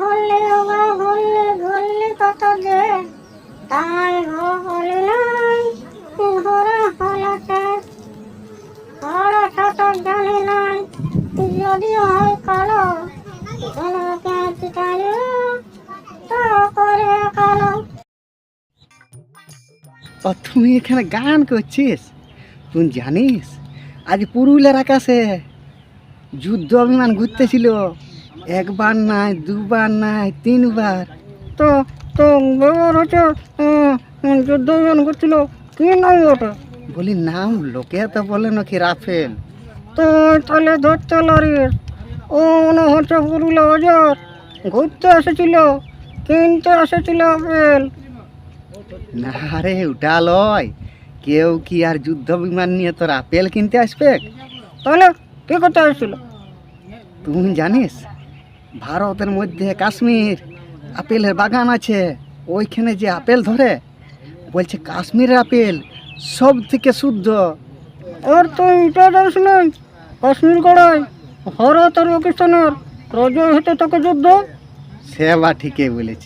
হলে, ওগো হলে, ধরলে কত যে। তাই গো নাই যদি হয় কালো। তুমি এখানে গান করছিস? তুই জানিস, আজ পুরুলের আকাশে যুদ্ধ অভিমান ঘুরতেছিল। একবার নাই, দুবার নাই, তিনবার। তো তো ব্যবহার হচ্ছে যুদ্ধ করছিল, কি নাই ওটা? বলি, নাম লোকে তো বলে নাকি রাফেল। তো, তাহলে ধরতে লারিস ও, মনে হচ্ছে পুরুলিয়া অজর। ঘুরতে এসেছিল, কিনতে এসেছিল আপেল। না রে ওটা লয়। কেউ কি আর যুদ্ধ বিমান নিয়ে তোর আপেল কিনতে আসবে? তাহলে কি করতে এসেছিল তুমি জানিস ভারতের মধ্যে কাশ্মীর আপেলের বাগান আছে, ওইখানে যে আপেল ধরে, বলছে কাশ্মীরের আপেল সব থেকে শুদ্ধ। আর তো এটা জানিস নাই কাশ্মীর গড়াই ভারত আর পাকিস্তানের রাজ্য হতে তাকে যুদ্ধ। সে বা ঠিকই বলেছিস